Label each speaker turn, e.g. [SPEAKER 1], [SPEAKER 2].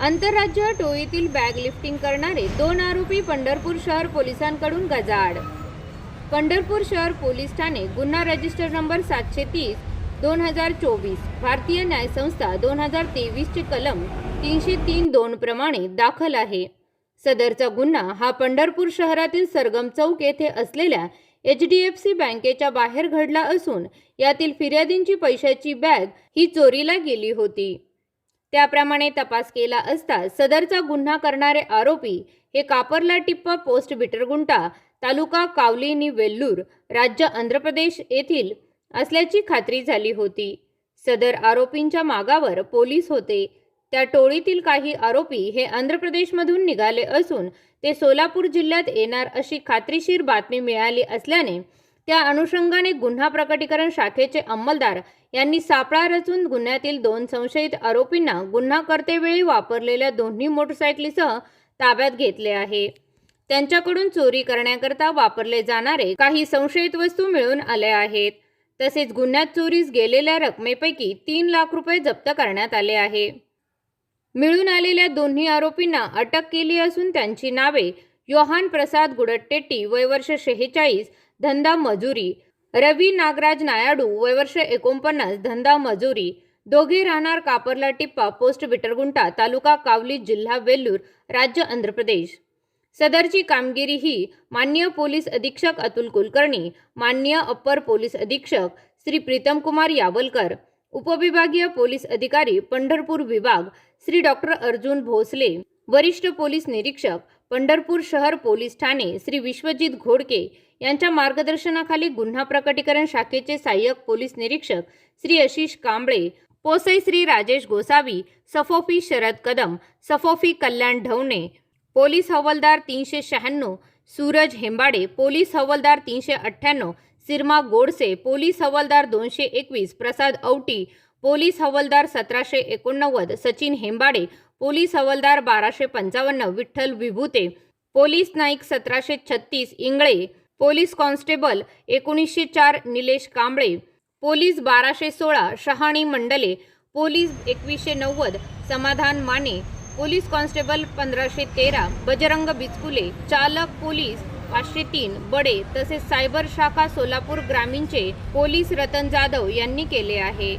[SPEAKER 1] आंतरराज्य टोळीतील bag lifting करणारे दोन आरोपी पंढरपूर शहर पोलिसांकडून गजाआड. पंढरपूर शहर पोलीस ठाणे गुन्हा रजिस्टर नंबर सातशे तीस दोन हजार चोवीस भारतीय न्यायसंस्था दोन हजार तेवीसचे कलम तीनशे तीन दोन प्रमाणे दाखल आहे. सदरचा गुन्हा हा पंढरपूर शहरातील सरगम चौक येथे असलेल्या एच डी एफ सी बँकेच्या बाहेर घडला असून यातील फिर्यादींची पैशाची बॅग ही चोरीला गेली होती. त्याप्रमाणे तपास केला असता सदरचा गुन्हा करणारे आरोपी हे कापरला टिप्पा पोस्ट बिटरगुंटा तालुका कावलीनी वेल्लूर राज्य आंध्र प्रदेश येथील असल्याची खात्री झाली होती. सदर आरोपींच्या मागावर पोलीस होते. त्या टोळीतील काही आरोपी हे आंध्र प्रदेशमधून निघाले असून ते सोलापूर जिल्ह्यात येणार अशी खात्रीशीर बातमी मिळाली असल्याने त्या अनुषंगाने गुन्हा प्रकटीकरण शाखेचे अंमलदार यांनी सापळा रचून गुन्ह्यातील दोन संशयित आरोपींना गुन्हा करतेवेळी वापरलेल्या दोन्ही मोटरसायकलीसह ताब्यात घेतले आहे. त्यांच्याकडून चोरी करण्याकरता वापरले जाणारे काही संशयित वस्तू मिळून आल्या आहेत. तसेच गुन्ह्यात चोरीस गेलेल्या रकमेपैकी तीन लाख रुपये जप्त करण्यात आले आहे. मिळून आलेल्या दोन्ही आरोपींना अटक केली असून त्यांची नावे योहान प्रसाद गुडट्टेट्टी वयवर्ष शेहेचाळीस धंदा मजुरी रवी नागराज नायाडू वयवर्ष एकोणपन्नास धंदा मजुरी दोघे राहणार कापरला टिप्पा पोस्ट बिटरगुंटा तालुका कावली जिल्हा वेल्लूर राज्य आंध्र प्रदेश. सदरची कामगिरी ही मान्य पोलीस अधीक्षक अतुल कुलकर्णी माननीय अप्पर पोलीस अधीक्षक श्री प्रीतम कुमार यावलकर उपविभागीय पोलीस अधिकारी पंढरपूर विभाग श्री डॉक्टर अर्जुन भोसले वरिष्ठ पोलीस निरीक्षक पंढरपूर शहर पोलीस ठाणे श्री विश्वजित घोडके यांच्या मार्गदर्शनाखाली गुन्हा प्रकटीकरण शाखेचे सहाय्यक पोलीस निरीक्षक श्री आशिष कांबळे पोसई श्री राजेश गोसावी सफोफी शरद कदम सफोफी कल्याण ढवणे पोलीस हवालदार तीनशे शहाण्णव सूरज हेंबाडे पोलीस हवालदार तीनशे अठ्ठ्याण्णव सिरमा गोडसे पोलीस हवालदार दोनशे एकवीस प्रसाद औटी पोलीस हवालदार सतराशे एकोणनव्वद सचिन हेंबाडे पोलीस हवालदार बाराशे पंचावन्न विठ्ठल विभूते पोलीस नाईक सतराशे छत्तीस इंगळे पोलीस कॉन्स्टेबल एकोणीसशे चार निलेश कांबळे पोलीस बाराशे सोळा शहाणी मंडले पोलीस एकवीसशे नव्वद समाधान माने पोलीस कॉन्स्टेबल पंधराशे तेरा बजरंग बिचकुले चालक पोलीस पाचशे तीन बडे तसेच सायबर शाखा सोलापूर ग्रामीणचे पोलीस रतन जाधव यांनी केले आहे.